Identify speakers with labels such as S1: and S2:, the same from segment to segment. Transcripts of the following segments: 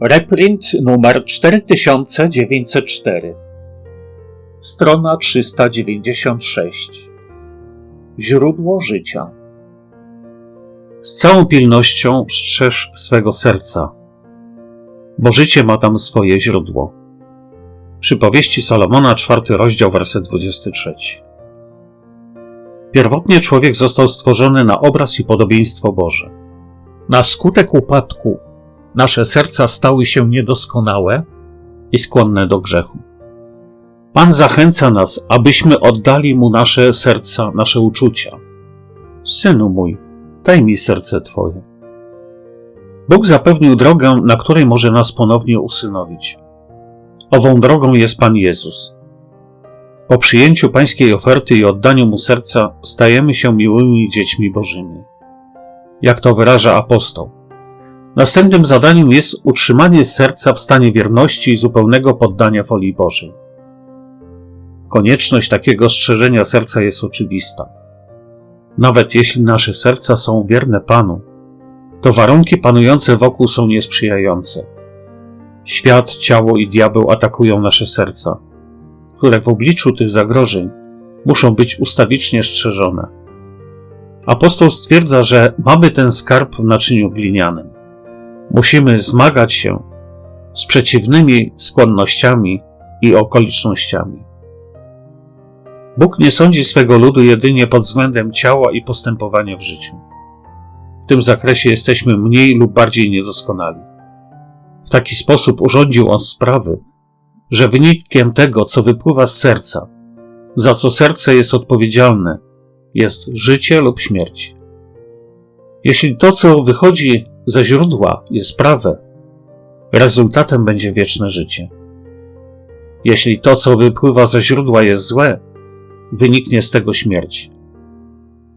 S1: Reprint numer 4904 Strona 396 Źródło życia
S2: Z całą pilnością strzeż swego serca, bo życie ma tam swoje źródło. Przypowieści Salomona, czwarty rozdział, werset 23. Pierwotnie człowiek został stworzony na obraz i podobieństwo Boże.
S1: Na skutek upadku nasze serca stały się niedoskonałe
S2: i skłonne do grzechu. Pan zachęca nas, abyśmy oddali Mu nasze serca, nasze uczucia. Synu mój, daj mi serce Twoje. Bóg zapewnił drogę, na której może nas ponownie usynowić. Ową drogą jest Pan Jezus. Po przyjęciu Pańskiej oferty i oddaniu Mu serca stajemy się miłymi dziećmi Bożymi. Jak to wyraża apostoł. Następnym zadaniem jest utrzymanie serca w stanie wierności i zupełnego poddania woli Bożej. Konieczność takiego strzeżenia serca jest oczywista. Nawet jeśli nasze serca są wierne Panu, to warunki panujące wokół są niesprzyjające. Świat, ciało i diabeł atakują nasze serca, które w obliczu tych zagrożeń muszą być ustawicznie strzeżone. Apostoł stwierdza, że mamy ten skarb w naczyniu glinianym. Musimy zmagać się z przeciwnymi skłonnościami i okolicznościami. Bóg nie sądzi swego ludu jedynie pod względem ciała i postępowania w życiu. W tym zakresie jesteśmy mniej lub bardziej niedoskonali. W taki sposób urządził on sprawy, że wynikiem tego, co wypływa z serca, za co serce jest odpowiedzialne, jest życie lub śmierć. Jeśli to, co wychodzi ze źródła, jest prawe, rezultatem będzie wieczne życie. Jeśli to, co wypływa ze źródła, jest złe, wyniknie z tego śmierć.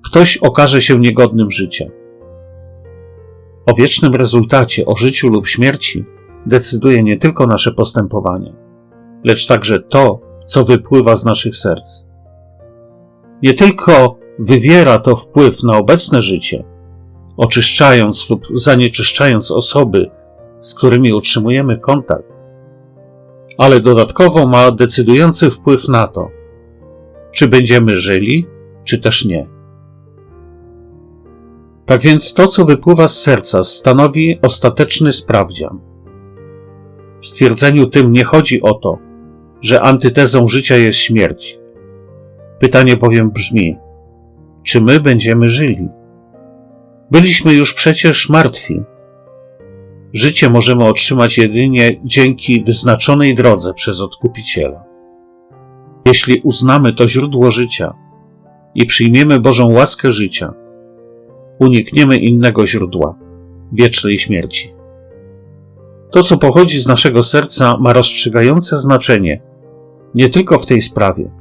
S2: Ktoś okaże się niegodnym życia. O wiecznym rezultacie, o życiu lub śmierci decyduje nie tylko nasze postępowanie, lecz także to, co wypływa z naszych serc. Nie tylko wywiera to wpływ na obecne życie, oczyszczając lub zanieczyszczając osoby, z którymi utrzymujemy kontakt, ale dodatkowo ma decydujący wpływ na to, czy będziemy żyli, czy też nie. Tak więc to, co wypływa z serca, stanowi ostateczny sprawdzian. W stwierdzeniu tym nie chodzi o to, że antytezą życia jest śmierć. Pytanie bowiem brzmi: czy my będziemy żyli? Byliśmy już przecież martwi. Życie możemy otrzymać jedynie dzięki wyznaczonej drodze przez Odkupiciela. Jeśli uznamy to źródło życia i przyjmiemy Bożą łaskę życia, unikniemy innego źródła wiecznej śmierci. To, co pochodzi z naszego serca, ma rozstrzygające znaczenie nie tylko w tej sprawie,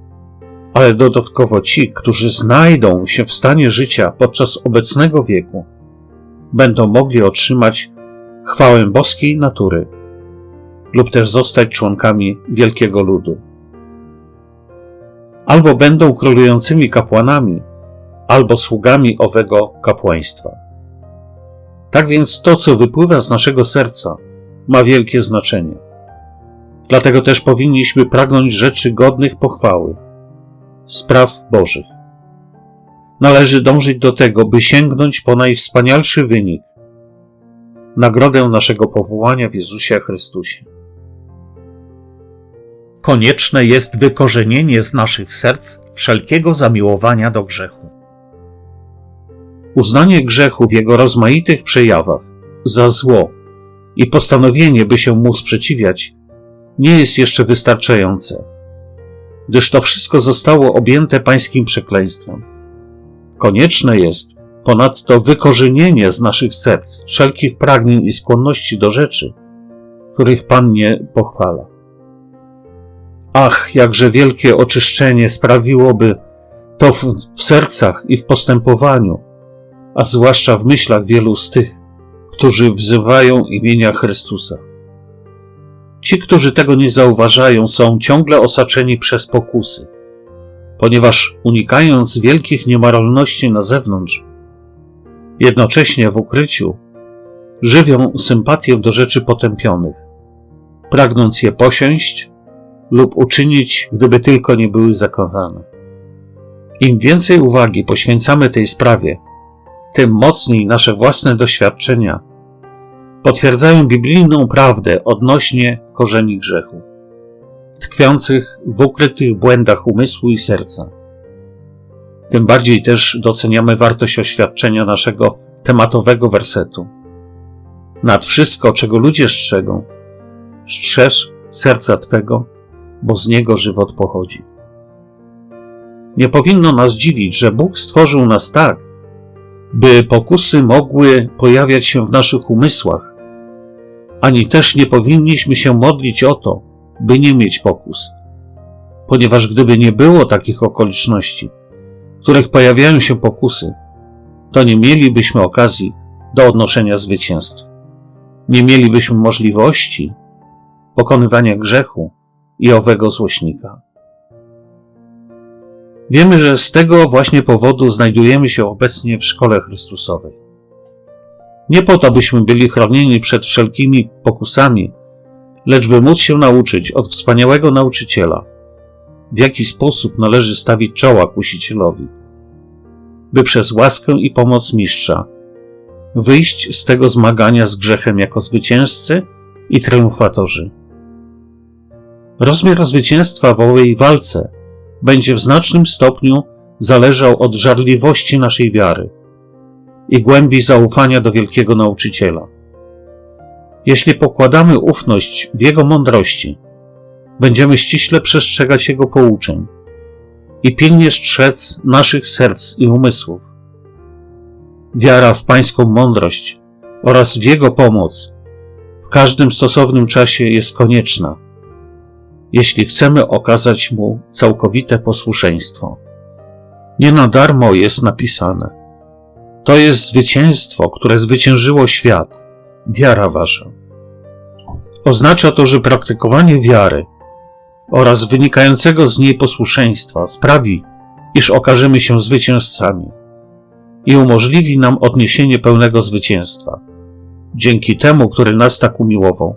S2: ale dodatkowo ci, którzy znajdą się w stanie życia podczas obecnego wieku, będą mogli otrzymać chwałę boskiej natury lub też zostać członkami wielkiego ludu. Albo będą królującymi kapłanami, albo sługami owego kapłaństwa. Tak więc to, co wypływa z naszego serca, ma wielkie znaczenie. Dlatego też powinniśmy pragnąć rzeczy godnych pochwały spraw Bożych. Należy dążyć do tego, by sięgnąć po najwspanialszy wynik nagrodę naszego powołania w Jezusie Chrystusie.
S1: Konieczne jest wykorzenienie z naszych serc wszelkiego zamiłowania do grzechu.
S2: Uznanie grzechu w jego rozmaitych przejawach za zło i postanowienie, by się mu sprzeciwiać, nie jest jeszcze wystarczające gdyż to wszystko zostało objęte pańskim przekleństwem. Konieczne jest ponadto wykorzenienie z naszych serc wszelkich pragnień i skłonności do rzeczy, których Pan nie pochwala. Ach, jakże wielkie oczyszczenie sprawiłoby to w, w sercach i w postępowaniu, a zwłaszcza w myślach wielu z tych, którzy wzywają imienia Chrystusa. Ci, którzy tego nie zauważają, są ciągle osaczeni przez pokusy, ponieważ unikając wielkich niemaralności na zewnątrz, jednocześnie w ukryciu żywią sympatię do rzeczy potępionych, pragnąc je posiąść lub uczynić, gdyby tylko nie były zakazane. Im więcej uwagi poświęcamy tej sprawie, tym mocniej nasze własne doświadczenia potwierdzają biblijną prawdę odnośnie korzeni grzechu, tkwiących w ukrytych błędach umysłu i serca. Tym bardziej też doceniamy wartość oświadczenia naszego tematowego wersetu. Nad wszystko, czego ludzie strzegą, strzeż serca Twego, bo z niego żywot pochodzi. Nie powinno nas dziwić, że Bóg stworzył nas tak, by pokusy mogły pojawiać się w naszych umysłach, ani też nie powinniśmy się modlić o to, by nie mieć pokus, ponieważ gdyby nie było takich okoliczności, w których pojawiają się pokusy, to nie mielibyśmy okazji do odnoszenia zwycięstw. Nie mielibyśmy możliwości pokonywania grzechu i owego złośnika. Wiemy, że z tego właśnie powodu znajdujemy się obecnie w szkole Chrystusowej. Nie po to, byśmy byli chronieni przed wszelkimi pokusami, lecz by móc się nauczyć od wspaniałego nauczyciela, w jaki sposób należy stawić czoła kusicielowi, by przez łaskę i pomoc mistrza wyjść z tego zmagania z grzechem jako zwycięzcy i triumfatorzy. Rozmiar zwycięstwa w owej walce będzie w znacznym stopniu zależał od żarliwości naszej wiary i głębi zaufania do wielkiego nauczyciela. Jeśli pokładamy ufność w Jego mądrości, będziemy ściśle przestrzegać Jego pouczeń i pilnie strzec naszych serc i umysłów. Wiara w Pańską mądrość oraz w Jego pomoc w każdym stosownym czasie jest konieczna, jeśli chcemy okazać Mu całkowite posłuszeństwo. Nie na darmo jest napisane. To jest zwycięstwo, które zwyciężyło świat, wiara wasza. Oznacza to, że praktykowanie wiary oraz wynikającego z niej posłuszeństwa sprawi, iż okażemy się zwycięzcami i umożliwi nam odniesienie pełnego zwycięstwa, dzięki temu, który nas tak umiłował,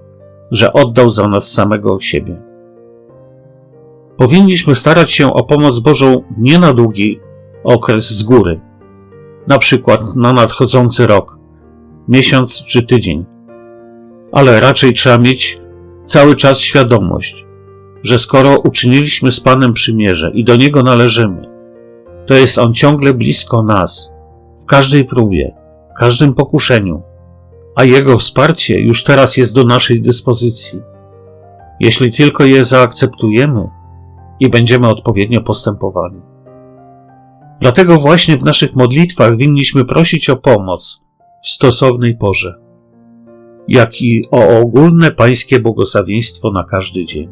S2: że oddał za nas samego siebie. Powinniśmy starać się o pomoc Bożą nie na długi okres z góry, na przykład na nadchodzący rok, miesiąc czy tydzień, ale raczej trzeba mieć cały czas świadomość, że skoro uczyniliśmy z Panem przymierze i do Niego należymy, to jest On ciągle blisko nas, w każdej próbie, w każdym pokuszeniu, a Jego wsparcie już teraz jest do naszej dyspozycji. Jeśli tylko je zaakceptujemy i będziemy odpowiednio postępowali. Dlatego właśnie w naszych modlitwach winniśmy prosić o pomoc w stosownej porze, jak i o ogólne pańskie błogosławieństwo na każdy dzień.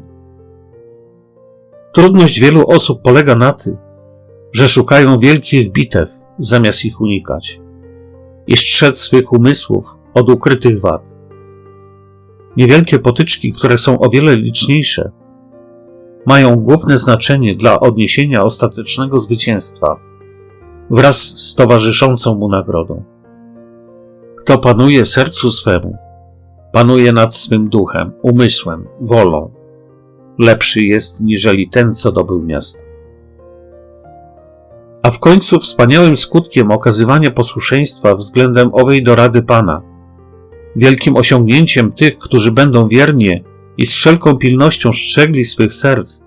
S2: Trudność wielu osób polega na tym, że szukają wielkich bitew zamiast ich unikać i strzec swych umysłów od ukrytych wad. Niewielkie potyczki, które są o wiele liczniejsze, mają główne znaczenie dla odniesienia ostatecznego zwycięstwa wraz z towarzyszącą mu nagrodą. Kto panuje sercu swemu, panuje nad swym duchem, umysłem, wolą. Lepszy jest niżeli ten, co dobył miasto. A w końcu wspaniałym skutkiem okazywania posłuszeństwa względem owej dorady Pana, wielkim osiągnięciem tych, którzy będą wiernie i z wszelką pilnością strzegli swych serc,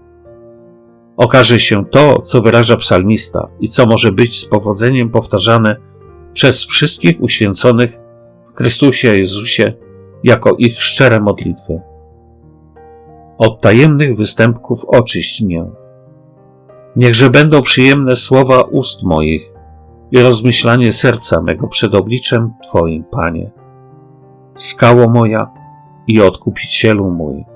S2: okaże się to, co wyraża psalmista i co może być z powodzeniem powtarzane przez wszystkich uświęconych w Chrystusie Jezusie jako ich szczere modlitwy. Od tajemnych występków oczyść mię. Niechże będą przyjemne słowa ust moich i rozmyślanie serca mego przed obliczem Twoim, Panie. Skało moja i odkupicielu mój.